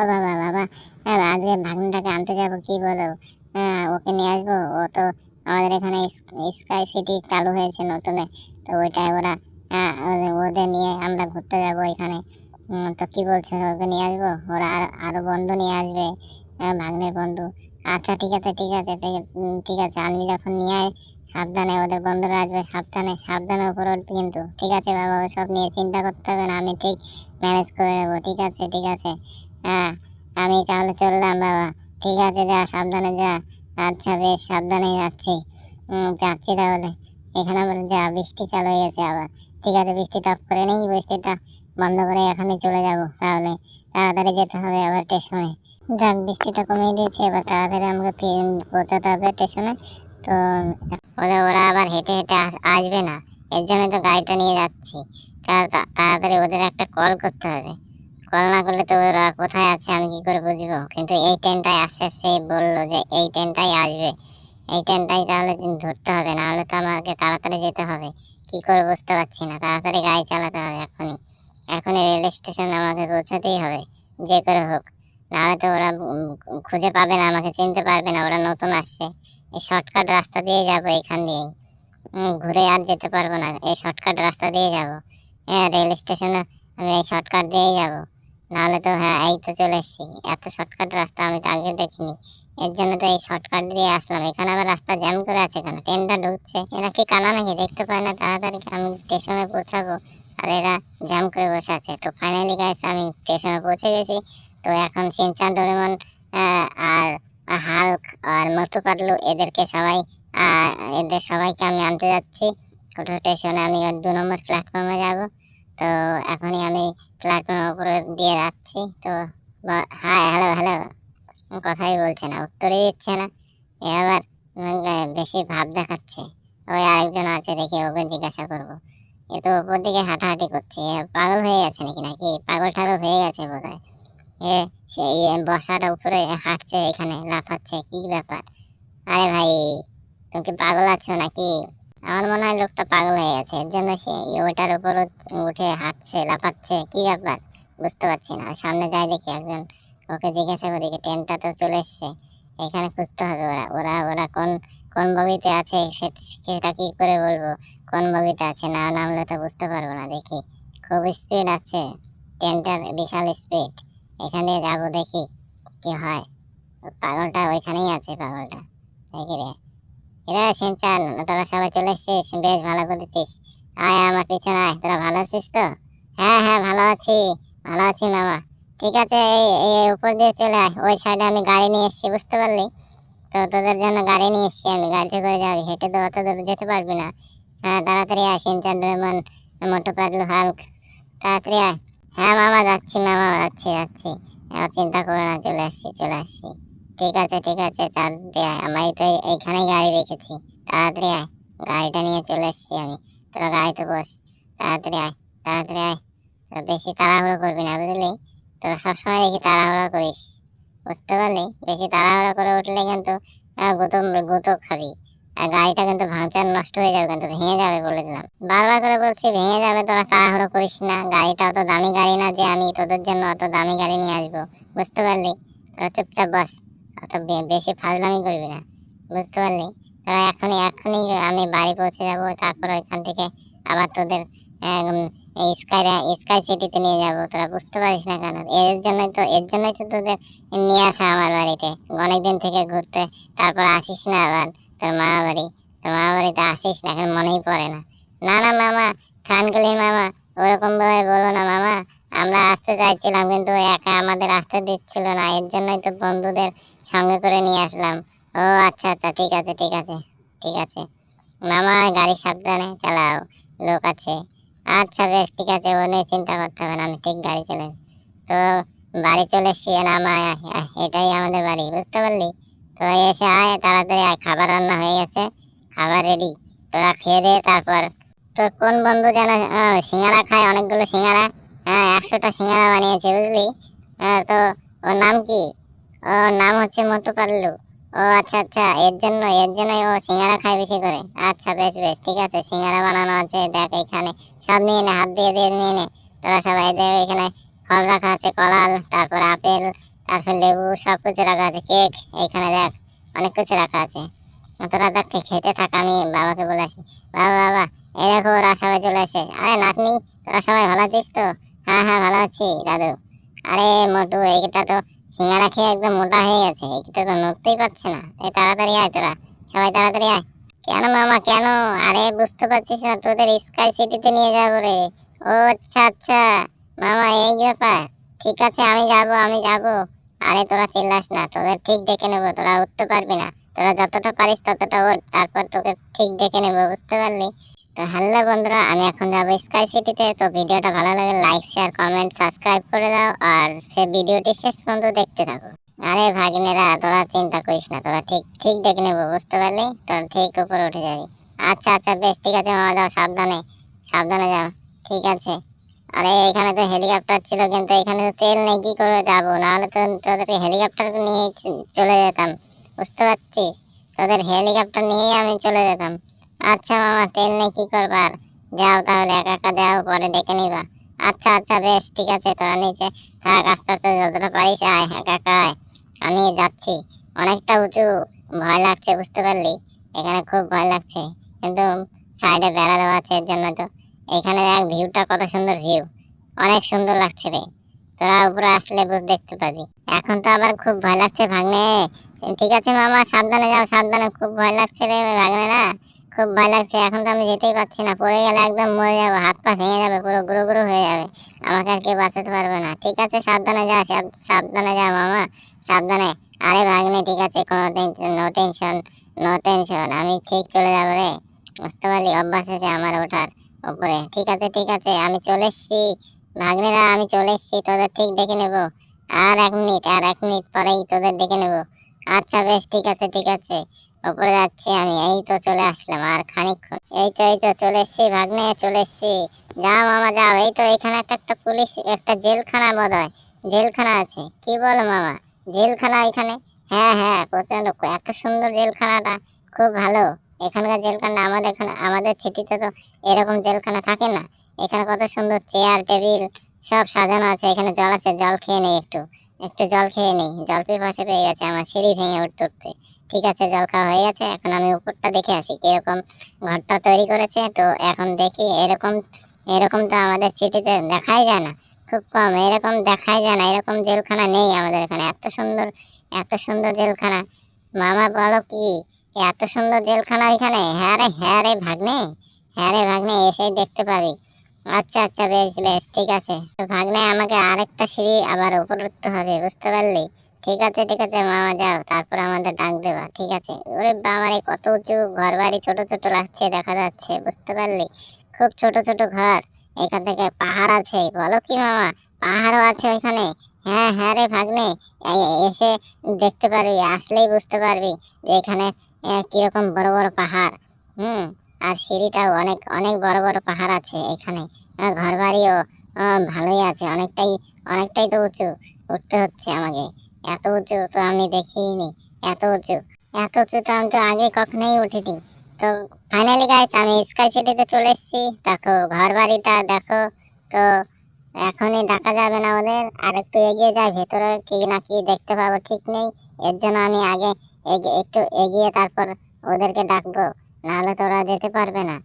ও বাবা বাবা। হ্যাঁ আজকে ভাগ্নটাকে আনতে যাব, কি বলো? হ্যাঁ ওকে নিয়ে আসব। ও তো আমাদের এখানে স্কাই সিটি চালু হয়েছে নতুনে। তো ওইটাই ওরা হ্যাঁ ওদের- নিয়ে আমরা ঘুরতে যাব এখানে। তো কি বলছো? ওকে নিয়ে আসব? ওরা আর, আরও বন্ধু নিয়ে আসবে। ভাগ্নের বন্ধু। আচ্ছা ঠিক আছে ঠিক আছে, ঠিক- আছে। আনবি যখন নিয়ে আয়, সাবধানে ওদের বন্ধুরা আসবে, সাবধানে সাবধানে উপরে উঠবি কিন্তু। ঠিক আছে বাবা, ওসব নিয়ে চিন্তা করতে হবে না। আমি ঠিক ম্যানেজ করে নেব। ঠিক আছে ঠিক আছে। হ্যাঁ আমি তাহলে চললাম বাবা। ঠিক আছে, যা, সাবধানে যা। আচ্ছা বেশ, সাবধানে যাচ্ছি। যাচ্ছি তাহলে। এখানে বলে যা, বৃষ্টি চালু হয়ে গেছে আবার। ঠিক আছে বৃষ্টিটা অফ করে নেই, বৃষ্টিটা বন্ধ করে এখনই চলে যাব তাহলে। তাড়াতাড়ি যেতে হবে আবার স্টেশনে। যাক, বৃষ্টিটা কমিয়ে দিয়েছে, এবার তাড়াতাড়ি আমাকে পৌঁছাতে হবে স্টেশনে। তো, ওরা ওরা আবার হেঁটে হেঁটে আস- আসবে না। এর জন্য তো গাড়িটা নিয়ে যাচ্ছি। তাড়াতাড়ি ওদের একটা কল করতে হবে। কল না করলে তো ওরা কোথায় আছে, আমি কি করে বুঝব? কিন্তু এই ট্রেনটাই আসছে সে বলল যে এই ট্রেনটাই আসবে। এই ট্রেনটাই তাহলে ধরতে হবে, না হলে তো আমাকে তাড়াতাড়ি যেতে হবে। কি করে বুঝতে পারছি না, তাড়াতাড়ি গাড়ি চালাতে হবে এখনই। এখনই রেল স্টেশনে আমাকে পৌঁছাতেই হবে, যে করে হোক। নাহলে তো ওরা খুঁজে পাবে না, আমাকে চিনতে পারবে না, ওরা নতুন আসছে। এই শর্টকাট রাস্তা দিয়ে যাব এখান দিয়েই। ঘুরে আর যেতে পারব না, এই শর্টকাট রাস্তা দিয়ে যাব। হ্যাঁ রেল স্টেশনে আমি এই শর্টকাট দিয়েই যাব। নাহলে তো হ্যাঁ এই তো চলে এসেছি। এত শর্টকাট রাস্তা আমি তো আগে দেখিনি। এর জন্য তো এই শর্টকাট দিয়ে আসলাম। এখানে আবার রাস্তা জ্যাম করে আছে কেন? ট্রেনটা ঢুকছে। এরা কি কানা নাকি? দেখতে পায় না। তাড়াতাড়ি আমি স্টেশনে পৌঁছাবো। আর এরা জ্যাম করে বসে আছে। তো ফাইনালি গাইস আমি স্টেশনে পৌঁছে গেছি। তো এখন সিনচান, ডোরেমন আর হাল্ক আর মতু পাতলু এদেরকে সবাই এদের সবাইকে আমি আনতে যাচ্ছি। ছোটো স্টেশনে আমি ওর দু নম্বর প্ল্যাটফর্মে যাব। তো এখনই আমি প্ল্যাটফর্মের উপরে দিয়ে যাচ্ছি। তো হাই হ্যালো হ্যালো কথাই বলছে না, উত্তরই দিচ্ছে না। এ আবার বেশি ভাব দেখাচ্ছে। ওই আরেকজন আছে দেখি ওকে জিজ্ঞাসা করব। এ তো উপর দিকে হাঁটাহাঁটি করছে। পাগল হয়ে গেছে নাকি নাকি পাগল ঠাগল হয়ে গেছে বোধ হয় এ সেই বসাটা উপরে হাঁটছে, এখানে লাফাচ্ছে, কি ব্যাপার? আরে ভাই, তুমি কি পাগল আছো নাকি? আমার মনে হয় লোকটা পাগল হয়ে গেছে। এর জন্য সে ওটার উপর উঠে হাঁটছে, লাফাচ্ছে। কি ব্যাপার? বুঝতে পারছি না। সামনে যাই দেখি একজন। ওকে জিজ্ঞাসা করি ট্রেনটা তো চলে এসছে। এখানে খুঁজতে হবে ওরা। ওরা ওরা কোন কোন বগিতে আছে? সেটা কি করে বলব? কোন বগিতে আছে? না নামলে তো বুঝতে পারব না। দেখি। খুব স্পিড আছে। ট্রেনটার বিশাল স্পিড এখানে যাব দেখি কি হয়। পাগলটা ওইখানেই আছে, পাগলটা। দেখি রে। এরা সিনচান তোরা সবাই চলে এসছিস, বেশ ভালো করেছিস। আয় আমার পিছনে আয়, তোরা ভালো আছিস তো? হ্যাঁ হ্যাঁ ভালো আছি ভালো আছি মামা ঠিক আছে, এই এই উপর দিয়ে চলে আয়, ওই সাইডে আমি গাড়ি নিয়ে এসেছি, বুঝতে পারলি? তো তোদের জন্য গাড়ি নিয়ে এসেছি আমি গাড়িতে করে যাবি, হেঁটে তো অত দূর যেতে পারবি না। হ্যাঁ তাড়াতাড়ি আয় Shinchan Doraemon, Motu Patlu Hulk. তাড়াতাড়ি আয়। হ্যাঁ মামা যাচ্ছি মামা যাচ্ছি যাচ্ছি। চিন্তা করো না, চলে আসছি চলে আসছি। ঠিক আছে ঠিক আছে আয় আমি তো এইখানেই গাড়ি রেখেছি। তাড়াতাড়ি আয়, গাড়িটা নিয়ে চলে এসছি আমি। তোরা গাড়িতে বস, তাড়াতাড়ি আয় তাড়াতাড়ি আয়। তোরা বেশি তাড়াহুড়ো করবি না, বুঝলি? তোরা সবসময় দেখি তাড়াহুড়ো করিস। বুঝতে পারলি? বেশি তাড়াহুড়ো করে উঠলে কিন্তু গুঁতো গুঁতো খাবি। আর গাড়িটা কিন্তু ভাঙচার নষ্ট হয়ে যাবে কিন্তু, ভেঙে যাবে বলে দিলাম। বারবার করে বলছি, ভেঙে যাবে, তোরা তাড়াহুড়ো করিস না। গাড়িটা অত দামি গাড়ি না যে আমি তোদের জন্য অত দামি গাড়ি নিয়ে আসব। বুঝতে পারলি? তোরা চুপচাপ বস। অত বেশি ফাজলামি করবি না, বুঝতে পারলি? তোরা এখনই এখনই আমি বাড়ি পৌঁছে যাব, তারপর ওইখান থেকে আবার তোদের স্কাই স্কাই সিটিতে নিয়ে যাব। তোরা বুঝতে পারিস না কেন? এর জন্যই তো, এর জন্যই তো তোদের নিয়ে আসা আমার বাড়িতে। অনেকদিন থেকে ঘুরতে, তারপর আসিস না আবার তোর মা বাড়ি। তোর মা বাড়িতে আসিস না, এখন মনেই পড়ে না। না না মামা খানকালির মামা, ওরকম ভাবে বলো না মামা। আমরা আসতে চাইছিলাম, কিন্তু একা আমাদের আসতে দিচ্ছিল না। এর জন্যই তো বন্ধুদের সঙ্গে করে নিয়ে আসলাম। ও আচ্ছা আচ্ছা ঠিক আছে ঠিক আছে ঠিক আছে। মামা, গাড়ি সাবধানে চালাও, লোক আছে। আচ্ছা বেশ, ঠিক আছে, ও নিয়ে চিন্তা করতে হবে না, আমি ঠিক গাড়ি চালাই তো বাড়ি চলে এসছি আমার এটাই আমাদের বাড়ি, বুঝতে পারলি? তো এসে আয়, তাড়াতাড়ি আয়, খাবার রান্না হয়ে গেছে, খাবার রেডি তোরা খেয়ে দে, তারপর তোর কোন বন্ধু যেন সিঙ্গারা খায়, অনেকগুলো সিঙ্গারা হ্যাঁ একশোটা সিঙ্গারা বানিয়েছে, বুঝলি? হ্যাঁ তো ওর নাম কি? ওর নাম হচ্ছে মোটু পাল্লু। ও আচ্ছা আচ্ছা এর জন্য, এর জন্যই ও সিঙ্গারা খায় বেশি করে। আচ্ছা বেশ বেশ, ঠিক আছে, সিঙ্গারা বানানো আছে, দেখ এখানে। সব নিয়ে নে, হাত দিয়ে দিয়ে নিয়ে নে। তোরা সবাই দেখ এখানে ফল রাখা আছে কলা তারপর আপেল, তারপর লেবু, সব কিছু রাখা আছে, কেক এখানে দেখ, অনেক কিছু রাখা আছে। তোরা দেখ, খেতে থাক, আমি বাবাকে বলে আসি। বাবা বাবা এই দেখো, ওরা সবাই চলে আসে। আরে, নাতনি, তোরা সবাই ভালো আছিস তো? হ্যাঁ হ্যাঁ ভালো আছি, দাদু। আরে, মোটু, এইটা তো সিঙ্গারা খেয়ে একদম মোটা হয়ে গেছে এইটা তো নড়তেই পারছে না। এই তাড়াতাড়ি আয় তোরা, সবাই তাড়াতাড়ি আয়। কেন মামা, কেন? আরে, বুঝতে পারছিস না, তোদের স্কাই সিটিতে নিয়ে যাব রে। ও আচ্ছা আচ্ছা। মামা, এই ব্যাপার। ঠিক আছে, আমি যাব আমি যাব। আরে, তোরা চিল্লাস না, তোদের ঠিক ডেকে নেব, তোরা উঠতে পারবি না। তোরা যতটা পারিস ততটা ওঠ, তারপর তোকে ঠিক ডেকে নেব, বুঝতে পারলি? তো হ্যালো বন্ধুরা, আমি এখন যাব স্কাই সিটিতে তো। ভিডিওটা ভালো লাগে লাইক শেয়ার কমেন্ট সাবস্ক্রাইব করে দাও আর সে ভিডিওটি শেষ পর্যন্ত দেখতে থাকো। আরে ভাগ্নেরা, তোরা চিন্তা করিস না, তোরা ঠিক ঠিক দেখে নেব, বুঝতে পারলি? তোরা ঠিক উপরে উঠে যাবি। আচ্ছা আচ্ছা বেশ, ঠিক আছে মামা, যাও, সাবধানে সাবধানে যাও, ঠিক আছে। আরে এখানে তো হেলিকপ্টার ছিল, কিন্তু এখানে তো তেল নেই, কি করে যাব? নাহলে তো তোদের হেলিকপ্টার নিয়ে চলে যেতাম, বুঝতে পারছিস? তোদের হেলিকপ্টার নিয়েই আমি চলে যেতাম। আচ্ছা মামা, তেল নেই কি করবার যাও তাহলে, একা একা যাও, পরে ডেকে নিবা। আচ্ছা আচ্ছা বেশ, ঠিক আছে, তোরা নিচে থাক, আস্তে আস্তে যতটা পারিস আয়, একা একা আয়। আমি যাচ্ছি। অনেকটা উঁচু, ভয় লাগছে, বুঝতে পারলি? এখানে খুব ভয় লাগছে। কিন্তু সাইডে বেড়া দেওয়া আছে এর জন্য তো। এখানে দেখ, ভিউটা কত সুন্দর ভিউ। অনেক সুন্দর লাগছে রে। তোরা উপরে আসলে বুঝ, দেখতে পাবি। এখন তো আবার খুব ভয় লাগছে ভাগ্নে। ঠিক আছে মামা, সাবধানে যাও, সাবধানে। খুব ভয় লাগছে রে ভাগ্নেরা। খুব ভয় লাগছে, এখন তো আমি যেতেই পারছি না। পড়ে গেলে একদম মরে যাব, হাত পা ভেঙে যাবে, পুরো গুঁড়ো গুঁড়ো হয়ে যাবে। আমাকে আর কেউ বাঁচাতে পারবে না। ঠিক আছে, সাবধানে যা সাবধানে যা মামা, সাবধানে। আরে ভাগ্নে, ঠিক আছে, কোনো tension no tension no tension আমি ঠিক চলে যাব রে। বুঝতে পারলি? অভ্যাস আছে আমার ওঠার উপরে। ঠিক আছে ঠিক আছে, আমি চলে এসছি। ভাগ্নেরা, আমি চলে এসছি, তোদের ঠিক ডেকে নেব। আর এক মিনিট, আর এক মিনিট পরেই তোদের ডেকে নেব। আচ্ছা বেশ, ঠিক আছে ঠিক আছে। উপরে যাচ্ছি আমি, এই তো চলে আসলাম আর খানিকক্ষণ। এই তো এই তো, চলে এসছি, ভাগ্নে, চলে এসছি। যাও মামা, যাও। এই তো, এখানে একটা একটা পুলিশ, একটা জেলখানা বোধ হয় জেলখানা আছে। কি বলো মামা? জেলখানা এখানে? হ্যাঁ হ্যাঁ প্রচণ্ড এত সুন্দর জেলখানাটা। খুব ভালো। এখানকার জেলখানা আমাদের এখানে, আমাদের সিটিতে তো এরকম জেলখানা থাকে না। এখানে কত সুন্দর চেয়ার, টেবিল, সব সাজানো আছে। এখানে জল আছে, জল খেয়ে নেই একটু। একটু জল খেয়ে নেই। জল পিপাসে পেয়ে গেছে আমার, সিঁড়ি ভেঙে উঠতে উঠতে। ঠিক আছে, জল খাওয়া হয়ে গেছে, এখন আমি উপরটা দেখে আসি কীরকম ঘরটা তৈরি করেছে। তো এখন দেখি এরকম এরকম তো আমাদের সিটিতে দেখাই যায় না, খুব কম। এরকম দেখাই যায় না, এরকম জেলখানা নেই আমাদের এখানে। এত সুন্দর এত সুন্দর জেলখানা। মামা বলো কি, এত সুন্দর জেলখানা এখানে হ্যাঁ রে হ্যাঁ রে ভাগ্নে হ্যাঁ রে ভাগ্নে, এসেই দেখতে পাবি। আচ্ছা আচ্ছা বেশ বেশ, ঠিক আছে। তো ভাগ্নে, আমাকে আরেকটা সিঁড়ি আবার উপর উঠতে হবে, বুঝতে পারলি? ঠিক আছে ঠিক আছে, মামা যাও, তারপর আমাদের ডাক দেবা, ঠিক আছে? ওরে বাবারে, কত উঁচু ঘর বাড়ি ছোট ছোট লাগছে, দেখা যাচ্ছে, বুঝতে পারলি? খুব ছোট ছোট ঘর, এখান থেকে পাহাড় আছে, বলো কি মামা, পাহাড়ও আছে ওইখানে? হ্যাঁ হ্যাঁ রে ভাগ্নে এসে দেখতে পারবি, আসলেই বুঝতে পারবি যে এখানে কীরকম বড় বড় পাহাড়, হুম? আর সিঁড়িটাও অনেক অনেক বড় বড় পাহাড় আছে এখানে ঘর বাড়িও ভালোই আছে, অনেকটাই অনেকটাই তো উঁচু, উঠতে হচ্ছে আমাকে। এত উঁচু তো আমি দেখিনি, এত উঁচু। এত উঁচু তো আমি তো আগে কখনোই উঠিনি। তো ফাইনালি গাইস আমি স্কাই সিটিতে চলে এসেছি। দেখো ঘর বাড়িটা দেখো, তো এখনই ডাকা যাবে না ওদের। আর একটু এগিয়ে যায় ভেতরে কি না কি দেখতে পাবো ঠিক নেই। এর জন্য আমি আগে একটু এগিয়ে তারপর ওদেরকে ডাকবো। নাহলে তো ওরা যেতে পারবে না।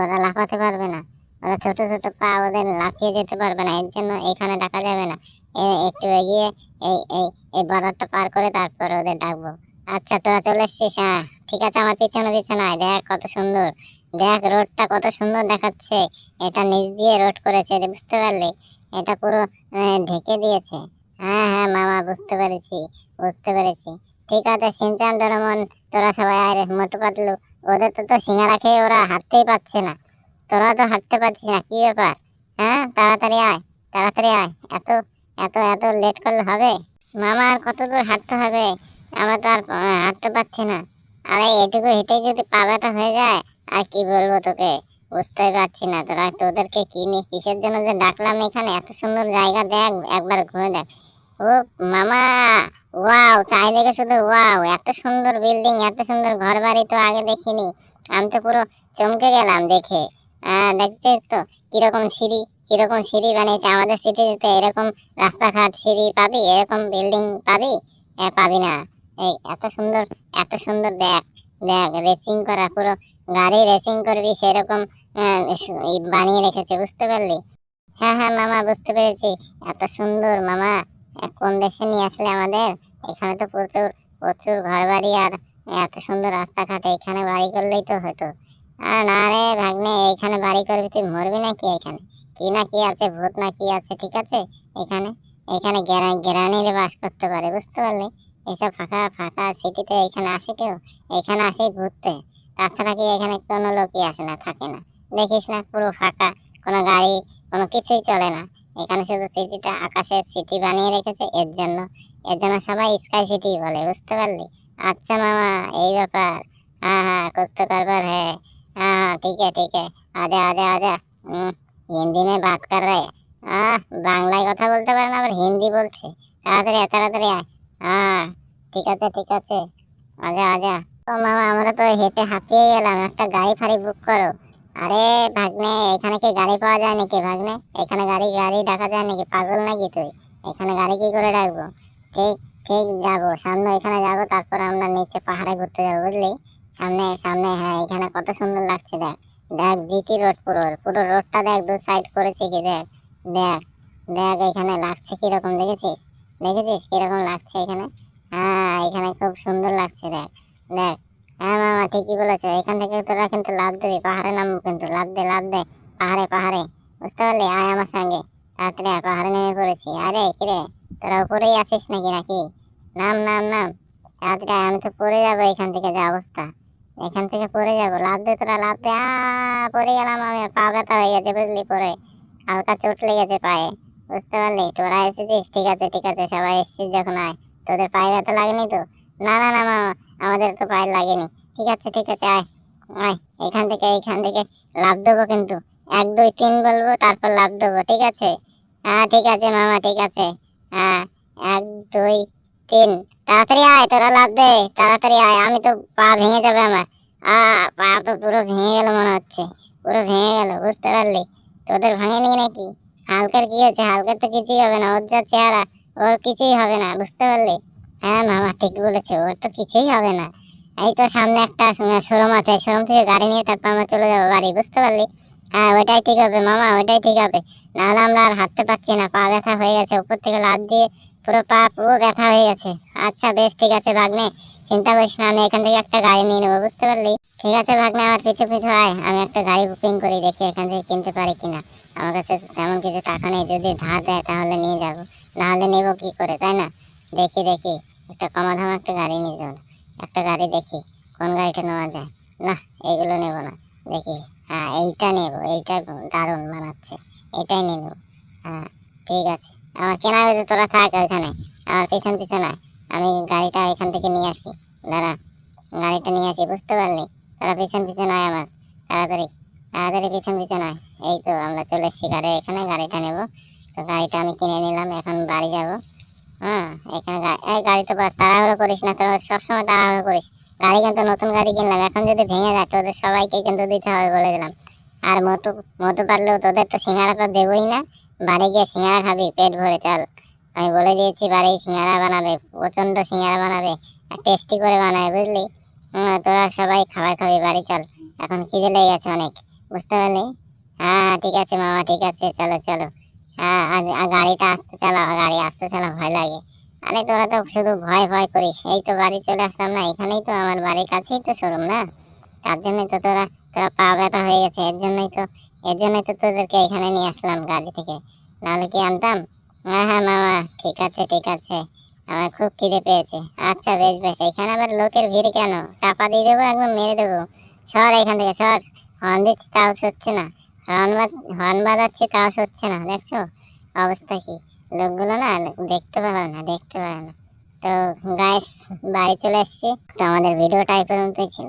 ওরা লাফাতে পারবে না। ওরা ছোট ছোট পা ওদের লাফিয়ে যেতে পারবে না। এর জন্য এখানে ডাকা যাবে না। একটু এগিয়ে এই এই এই বর্ডারটা পার করে তারপর ওদের ডাকবো। আচ্ছা তোরা চলে এসছিস হ্যাঁ? ঠিক আছে, আমার পিছনে পিছনে আয়। দেখ কত সুন্দর। দেখ, রোডটা কত সুন্দর দেখাচ্ছে। এটা নিচ দিয়ে রোড করেছে বুঝতে পারলি? এটা পুরো ঢেকে দিয়েছে। হ্যাঁ হ্যাঁ মামা, বুঝতে পেরেছি বুঝতে পেরেছি। ঠিক আছে, সিনচান, ডোরেমন, তোরা সবাই আয় মোটু পাতলু। ওদের তো তো সিঙ্গারা খেয়ে ওরা হাঁটতেই পারছে না। তোরা তো হাঁটতে পারছিস না, কি ব্যাপার? হ্যাঁ তাড়াতাড়ি আয় তাড়াতাড়ি আয়। এত এত এত লেট করলে হবে? মামা, আর কত দূর হাঁটতে হবে? আমরা তো আর হাঁটতে পারছি না। আরে এটুকু হেঁটে যদি পা হয়ে যায়, আর কি বলব তোকে? বুঝতেই পারছি না তোরা। তোদেরকে কি নিয়ে, কিসের জন্য যে ডাকলাম এখানে? এত সুন্দর জায়গা দেখ, একবার ঘুরে দেখ। ও, মামা! ওয়াও, চারিদিকে শুধু ওয়াও। এত সুন্দর বিল্ডিং এত সুন্দর ঘর বাড়ি তো আগে দেখিনি। আমি তো পুরো চমকে গেলাম দেখে। দেখছিস তো? কীরকম সিঁড়ি? কীরকম সিঁড়ি বানিয়েছে? আমাদের সিটিতে এরকম রাস্তাঘাট সিঁড়ি পাবি এরকম বিল্ডিং পাবি? এ, পাবি না। এত সুন্দর এত সুন্দর দেখ দেখ রেসিং করা পুরো গাড়ি রেসিং করবি সেরকম বানিয়ে রেখেছে বুঝতে পারলি? হ্যাঁ হ্যাঁ মামা বুঝতে পেরেছি। এত সুন্দর মামা। কোন দেশে নিয়ে আসলে আমাদের? এখানে তো প্রচুর প্রচুর ঘর বাড়ি আর এত সুন্দর রাস্তাঘাট এখানে বাড়ি করলেই তো হতো। আর না রে ভাগ্নে এইখানে বাড়ি করবি তুই মরবি নাকি এখানে কি না কি আছে, ভূত না কি আছে, ঠিক আছে? এখানে এখানে গ্রানিরে বাস করতে পারে, বুঝতে পারলে? এসব ফাঁকা ফাঁকা সিটিতে এখানে আসে কেউ? এখানে আসে ঘুরতে। তাছাড়া কি এখানে কোনো লোকই আসে না, থাকে না? দেখিস না, পুরো ফাঁকা, কোনো গাড়ি, কোনো কিছুই চলে না। এখানে শুধু সিটিটা, আকাশের সিটি বানিয়ে রেখেছে, এর জন্য। এর জন্য সবাই স্কাই সিটি বলে, বুঝতে পারলি? আচ্ছা মামা, এই ব্যাপার। হ্যাঁ হ্যাঁ কুস্ত কারবার হ্যাঁ। হ্যাঁ ঠিক আছে ঠিক আছে আজা আজা আজা। হুম হিন্দি নিয়ে বাত কর রে। আহ, বাংলায় কথা বলতে পারে না, আবার হিন্দি বলছে। তাড়াতাড়ি তাড়াতাড়ি আয়। হ্যাঁ ঠিক আছে ঠিক আছে। আজা আজা। তো মামা, আমরা তো হেঁটে হাঁপিয়ে গেলাম। একটা গাড়ি ফাড়ি বুক করো। আরে ভাগ্নে, এখানে কি গাড়ি পাওয়া যায় নাকি ভাগ্নে? এখানে গাড়ি গাড়ি ডাকা যায় নাকি? পাগল নাকি তুই? এখানে গাড়ি কি করে ডাকবো? ঠিক ঠিক যাব। সামনে এখানে যাব, তারপর আমরা নিচে পাহাড়ে ঘুরতে যাব, বুঝলি? সামনে সামনে হ্যাঁ এখানে কত সুন্দর লাগছে, দেখ। দেখ জিটি রোড পুরো পুরো রোডটা দেখ, দু সাইড করেছে কি দেখ দেখ দেখ এখানে লাগছে কীরকম, দেখেছিস? দেখেছিস কীরকম লাগছে এখানে? হ্যাঁ এখানে খুব সুন্দর লাগছে, দেখ দেখ। হ্যাঁ মামা, ঠিকই বলেছ, এখান থেকে তোরা কিন্তু লাভ দিবি, পাহাড়ে নামবো কিন্তু লাভ দে লাভ দে, পাহাড়ে পাহাড়ে। বুঝতে পারলি? আয় আমার সঙ্গে। তাড়াতাড়ি পাহাড়ে নেমে পড়েছি। আরে কিরে তোরা উপরেই আছিস নাকি নাকি? নাম নাম নাম। তাড়াতাড়ি আমি তো পড়ে যাব এখান থেকে, যা অবস্থা। এখান থেকে পড়ে যাব। লাভ দে তোরা লাভ দে। পড়ে গেলাম আমি। পা ব্যথা হয়ে গেছে বুঝলি পরে। হালকা চোট লেগেছে পায়ে। বুঝতে পারলি? তোরা এসেছিস? ঠিক আছে ঠিক আছে। সবাই এসেছিস যখন আয়। তোদের পায়ে ব্যথা লাগেনি তো? না না না মামা আমাদের তো পায়ে লাগেনি। ঠিক আছে ঠিক আছে, আয়। আয়, এখান থেকে এখান থেকে। লাভ দেবো কিন্তু। এক, দুই, তিন বলব, তারপর লাভ দেবো। ঠিক আছে? হ্যাঁ ঠিক আছে, মামা, ঠিক আছে। হ্যাঁ এক, দুই তিন। তাড়াতাড়ি আয়, তোরা লাভ দে। তাড়াতাড়ি আয়, আমি তো পা ভেঙে যাবে আমার। আ, পা তো পুরো ভেঙে গেল মনে হচ্ছে। পুরো ভেঙে গেল, বুঝতে পারলি? তোদের ভাঙেনি নাকি? হালকার কি হয়েছে? হালকার তো কিছুই হবে না, ওর যা চেহারা, ওর কিছুই হবে না, বুঝতে পারলি? হ্যাঁ মামা, ঠিক বলেছে, ওর তো কিছুই হবে না। এই তো সামনে একটা শোরুম আছে, শোরুম থেকে গাড়ি নিয়ে তারপর আমরা চলে যাব বাড়ি, বুঝতে পারলি? হ্যাঁ ওইটাই ঠিক হবে, মামা, ওইটাই ঠিক হবে। নাহলে আমরা আর হাঁটতে পারছি না, পা ব্যথা হয়ে গেছে উপর থেকে লাদ দিয়ে পুরো পা, পুরো ব্যথা হয়ে গেছে। আচ্ছা বেশ, ঠিক আছে ভাগ্নে। চিন্তা করিস না, আমি এখান থেকে একটা গাড়ি নিয়ে নেব, বুঝতে পারলি? ঠিক আছে ভাগ্নে, আমার পিছু পিছু আয়। আমি একটা গাড়ি বুকিং করি, দেখি এখান থেকে কিনতে পারি কিনা। আমার কাছে তেমন কিছু টাকা নেই, যদি ধার দেয় তাহলে নিয়ে যাব। নাহলে নেব কি করে, তাই না? দেখি দেখি। একটা কমা দাম একটা গাড়ি নিয়ে যাব একটা গাড়ি দেখি, কোন গাড়িটা নেওয়া যায়। না, এগুলো নেব না। দেখি হ্যাঁ এইটা নেব। এইটা দারুণ মানাচ্ছে এটাই নেব। হ্যাঁ ঠিক আছে। আমার কেনা হয়েছে, তোরা থাক ওইখানে। আমার পিছন পিছন। আমি গাড়িটা এখান থেকে নিয়ে আসি। দাঁড়া, গাড়িটা নিয়ে আসি, বুঝতে পারলি? তোরা পিছন পিছন আয় আমার তাড়াতাড়ি তাড়াতাড়ি পিছন পিছন আয় এই তো আমরা চলে এসেছি গাড়ি এখানে, গাড়িটা নেব। তো গাড়িটা আমি কিনে নিলাম, এখন বাড়ি যাব। হ্যাঁ এখানে এই গাড়ি তো বাস, তাড়াহুড়ো করিস না, তোরা সবসময় তাড়াহুড়ো করিস। গাড়ি কিন্তু নতুন গাড়ি কিনলাম, এখন যদি ভেঙে যায়, তোদের সবাইকে কিন্তু দিতে হবে বলে দিলাম। আর মতো মতো পারলেও তোদের তো সিঙ্গারা তো দেবোই না। বাড়ি গিয়ে সিঙ্গারা খাবি পেট ভরে চল। আমি বলে দিয়েছি বাড়ি সিঙ্গারা বানাবে প্রচণ্ড সিঙ্গারা বানাবে আর টেস্টি করে বানাবে বুঝলি? হুম, তোরা সবাই খাবার খাবি বাড়ি চল। এখন খিদে লেগে গেছে অনেক বুঝতে পারলি? হ্যাঁ হ্যাঁ, ঠিক আছে মামা ঠিক আছে চলো চলো। হ্যাঁ গাড়িটা আসতে চালাও গাড়ি আসতে চালাও ভয় লাগে। আরে তোরা তো শুধু ভয় ভয় করিস এই তো বাড়ি চলে আসলাম না এখানেই তো আমার বাড়ির কাছেই তো শোরুম না? তার জন্যই তো তোরা তোরা পা ব্যথা হয়ে গেছে, এর জন্যই তো, এর জন্যই তো তোদেরকে এখানে নিয়ে আসলাম গাড়ি থেকে। নাহলে কি আনতাম? হ্যাঁ হ্যাঁ মামা, ঠিক আছে ঠিক আছে। আমার খুব খিদে পেয়েছে। আচ্ছা বেশ বেশ, এখানে আবার লোকের ভিড় কেন? চাপা দিয়ে দেবো, একদম মেরে দেবো। সর এখান থেকে, সর। হর্ন দিচ্ছি, তাও সরছে না। হর্ন হর্ন বাজাচ্ছি, তাও সরছে না, দেখছ? অবস্থা কি? লোকগুলো না দেখতে পারে না, দেখতে পারে না। তো গাইস বাড়ি চলে এসেছি। তো আমাদের ভিডিওটা এই পর্যন্তই ছিল।